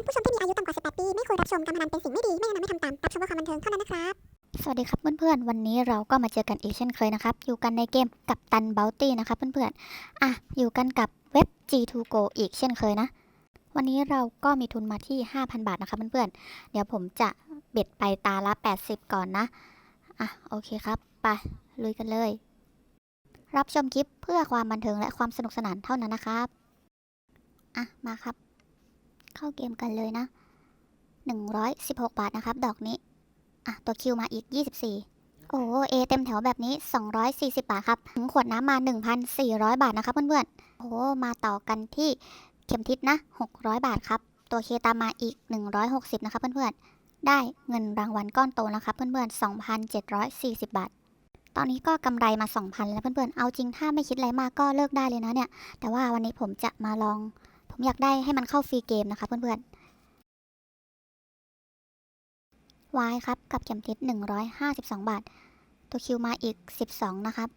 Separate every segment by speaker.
Speaker 1: อนผู้ชมที่มีอายุต่ำกว่า 18 ปี ไม่ควรรับชมการพนันเป็นสิ่งไม่ดี ไม่แนะนำให้ทำตาม รับชมเพื่อความบันเทิงเท่านั้นนะครับ
Speaker 2: สวัสดีครับเพื่อนๆ วันนี้เราก็มาเจอกันอีกเช่นเคยนะครับ อยู่กันในเกมกับตันเบลตี้นะครับเพื่อนๆ อะ อยู่กันกับเว็บ G2Go อีกเช่นเคยนะ วันนี้เราก็มีทุนมาที่ 5,000 บาทนะครับเพื่อนๆ เดี๋ยวผมจะเบ็ดไปตาละ 80 ก่อนนะ อะ โอเคครับ ไป ลุยกันเลย รับชมคลิปเพื่อความบันเทิงและความสนุกสนานเท่านั้นนะครับ อะ มาครับ เข้าเกมกันเลยนะ 116 บาทนะครับ ดอกนี้ อะ ตัวคิวมาอีก 24 โอ้เอเต็มแถวแบบนี้ 240 บาทครับ ถึงขวดน้ำมา 1,400 บาทนะครับเพื่อนๆ โอ้มาต่อกันที่เข็มทิศนะ 600 บาทครับ ตัวเคตามมาอีก 160 นะครับเพื่อนๆ ได้เงินรางวัลก้อนโตนะครับเพื่อนๆ 2,740 บาทตอนนี้ก็กำไรมา 2,000 แล้วเพื่อนๆ เอาจริงถ้าไม่คิดอะไรมากก็เลิกได้เลยนะเนี่ย แต่ว่าวันนี้ผมจะมาลอง ผมอยากได้ให้มันเข้าฟรีเกมนะคะเพื่อนๆวายครับ กับเข็มทิศ152 บาท ตัวคิวมาอีก 12 นะครับ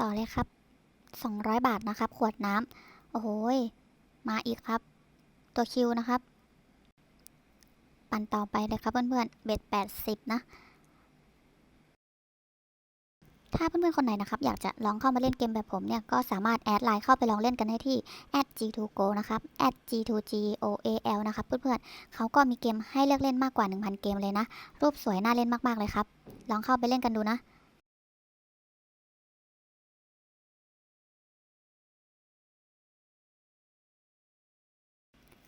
Speaker 2: ต่อเลยครับ 200 บาทนะครับ ขวดน้ำโอ้โหยมาอีกครับ ตัวคิวนะครับ ปั่นต่อไปเลยครับเพื่อนๆเบ็ด80 นะ ถ้าเพื่อนๆคนไหนนะครับอยากจะลองเข้ามาเล่นเกมแบบผมเนี่ยก็สามารถแอดไลน์เข้าไปลองเล่นกันได้ที่ @g2go นะครับ @g2goal นะครับเพื่อนๆเขาก็มีเกมให้เลือกเล่นมากกว่า 1,000 เกมเลยนะ รูปสวยน่าเล่นมากๆเลยครับ ลองเข้าไปเล่นกันดูนะ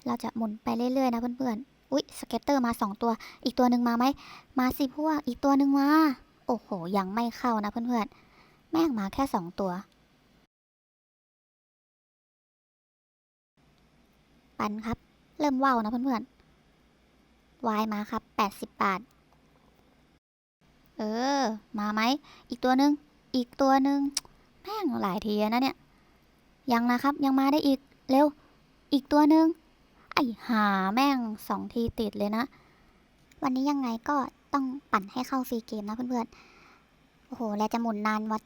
Speaker 2: เราจะหมุนไปเรื่อยๆนะเพื่อนๆ อุ๊ย สเก็ตเตอร์มา 2 ตัว อีกตัวหนึ่งมาไหม มาสิพวก อีกตัวหนึ่งมา โอ้โห ยังไม่เข้านะเพื่อนๆ แม่งมาแค่2ตัว ปันครับ เริ่มว่าวนะเพื่อนๆวายมาครับ80บบาท เออ มาไหม อีกตัวหนึ่ง อีกตัวหนึ่ง แม่งหลายทีนะเนี่ย ยังนะครับ ยังมาได้อีก เร็ว อีกตัวหนึ่งไอ้หาแม่งสองทีติดเลยนะ วันนี้ยังไงก็ ต้องปั่นให้เข้าฟรีเกมนะเพื่อนๆ โอ้โห แล้วจะหมุนนานวัด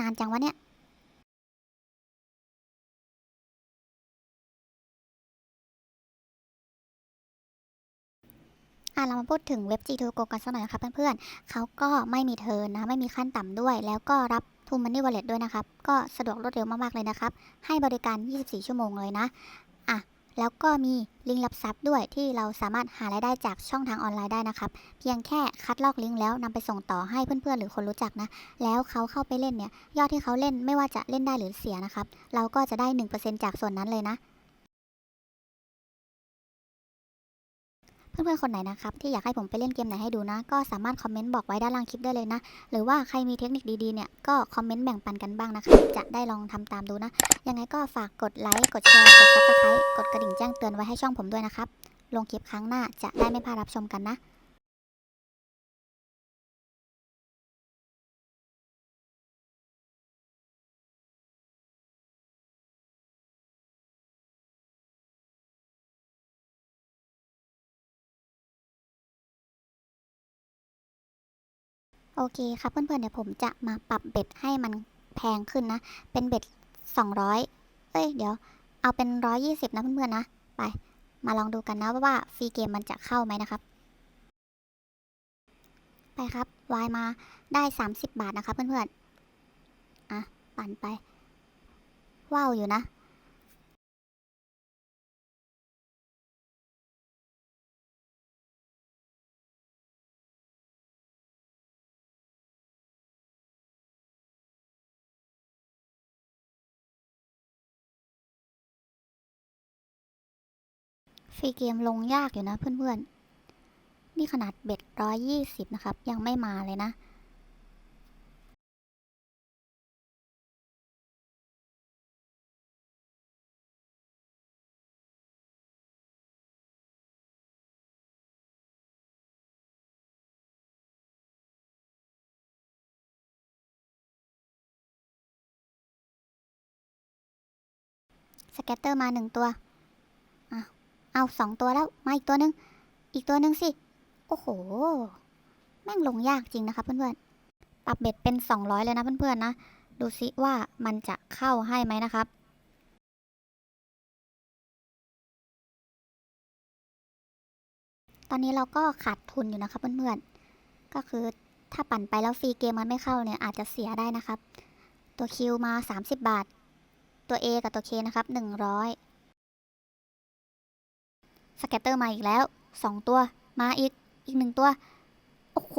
Speaker 2: นานจังวะเนี่ยอะเรามาพูดถึงเว็บ G2Go กันสักหน่อยนะครับเพื่อนๆเขาก็ไม่มีเทินนะ ไม่มีขั้นต่ำด้วย แล้วก็รับทูมันนี่วอลเล็ตด้วยนะครับ ก็สะดวกรวดเร็วมากๆเลยนะครับ ให้บริการ 24 ชั่วโมงเลยนะ แล้วก็มีลิงก์รับทรัพย์ด้วยที่เราสามารถหารายได้จากช่องทางออนไลน์ได้นะครับ เพียงแค่คัดลอกลิงก์แล้วนำไปส่งต่อให้เพื่อนๆ หรือคนรู้จักนะ แล้วเขาเข้าไปเล่นเนี่ย ยอดที่เขาเล่นไม่ว่าจะเล่นได้หรือเสียนะครับ เราก็จะได้ 1%จากส่วนนั้นเลยนะ เพื่อนๆคนไหนนะครับที่อยากให้ผมไปเล่นเกมไหนให้ดูนะ ก็สามารถคอมเมนต์บอกไว้ด้านล่างคลิปได้เลยนะ หรือว่าใครมีเทคนิคดีๆเนี่ยก็คอมเมนต์แบ่งปันกันบ้างนะครับจะได้ลองทำตามดูนะ ยังไงก็ฝากกดไลค์กดแชร์กดซับสไครต์กดกระดิ่งแจ้งเตือนไว้ให้ช่องผมด้วยนะครับลงคลิปครั้งหน้าจะได้ไม่พลาดรับชมกันนะ โอเคครับเพื่อนๆเดี๋ยวผมจะมาปรับเบ็ดให้มันแพงขึ้นนะ เป็นเบ็ด200 เอ้ยเดี๋ยวเอาเป็น 120 นะเพื่อนๆนะไปมาลองดูกันนะว่าฟรีเกมมันจะเข้าไหมนะครับ ไปครับวายมาได้ 30 บาทนะครับเพื่อนๆอะปั่นไปว้าวอยู่นะ ฟรีเกมลงยากอยู่นะเพื่อนๆ นี่ขนาดเบ็ดร้อยยี่สิบนะครับ ยังไม่มาเลยนะ สแกตเตอร์มาหนึ่งตัว เอาสองตัวแล้ว มาอีกตัวหนึ่งอีกตัวหนึ่งสิ โอ้โห แม่งลงยากจริงนะคะเพื่อนๆ ปรับเบ็ดเป็น 200 เลยนะเพื่อนๆนะ ดูซิว่ามันจะเข้าให้ไหมนะครับ ตอนนี้เราก็ขาดทุนอยู่นะคะเพื่อนๆ ก็คือถ้าปั่นไปแล้วฟรีเกมมันไม่เข้าเนี่ยอาจจะเสียได้นะครับ ตัวคิวมา 30 บาท ตัว A กับตัว K นะครับ 100 สแกตเตอร์มาอีกแล้ว2ตัว มาอีก อีก1ตัว โอ้โห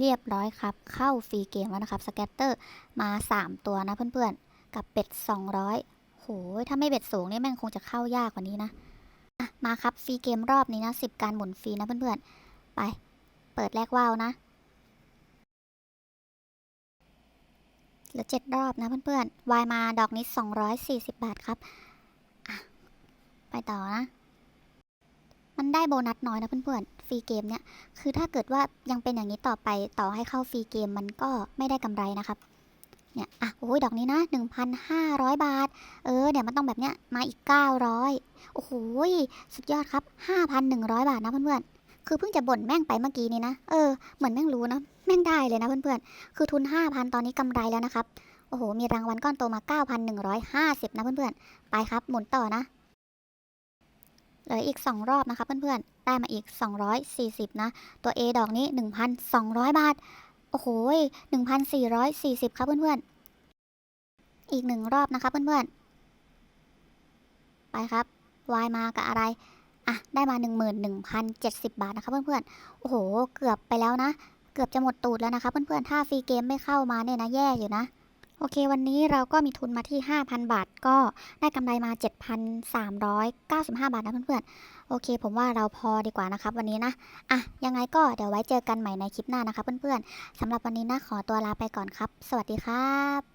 Speaker 2: เรียบร้อยครับ เข้าฟรีเกมแล้วนะครับ สแกตเตอร์มา3ตัวนะเพื่อนๆ กับเป็ด200โหถ้าไม่เบ็ดสูงนี่แม่งคงจะเข้ายากกว่านี้นะะมาครับฟรีเกมรอบนี้นะ10การหมุนฟรีนะเพื่อนๆ ไป เปิดแรกว่าวนะ เหลือ7รอบนะเพื่อนๆ วายมาดอกนี้240บาทครับ ไปต่อนะ มันได้โบนัสน้อยนะเพื่อนๆฟรีเกมเนี่ยคือถ้าเกิดว่ายังเป็นอย่างนี้ต่อไปต่อให้เข้าฟรีเกมมันก็ไม่ได้กำไรนะครับเนี่ยอะโอ้ยดอกนี้นะ 1,500 บาท เออเดี๋ยวมันต้องแบบเนี้ยมาอีก 900 โอ้โหสุดยอดครับ 5,100 บาทนะเพื่อนๆ คือเพิ่งจะบ่นแม่งไปเมื่อกี้นี้นะ เออ เหมือนแม่งรู้นะ แม่งได้เลยนะเพื่อนๆ คือทุน 5,000 ตอนนี้กำไรแล้วนะครับ โอ้โห มีรางวัลก้อนโตมา 9,150 นะเพื่อนๆ ไปครับ หมุนต่อนะ เหลืออีก 2 รอบนะครับเพื่อนๆ ได้มาอีก 240 นะ ตัว A ดอกนี้ 1,200 บาท โอ้โห1,440 ครับเพื่อนๆ อีกหนึ่งรอบนะครับเพื่อนๆ ไปครับวายมากับอะไร อะ ได้มา 11,070 บาทนะครับเพื่อนๆ โอ้โห เกือบไปแล้วนะ เกือบจะหมดตูดแล้วนะคะเพื่อนๆ ถ้าฟรีเกมไม่เข้ามาเนี่ยนะแย่อยู่นะ โอเค วันนี้เราก็มีทุนมาที่ 5,000 บาท ก็ได้กำไรมา 7,395 บาทนะเพื่อนๆ โอเค ผมว่าเราพอดีกว่านะครับ วันนี้นะ อะ ยังไงก็เดี๋ยวไว้เจอกันใหม่ในคลิปหน้านะคะเพื่อนๆสำหรับวันนี้นะขอตัวลาไปก่อนครับ สวัสดีครับ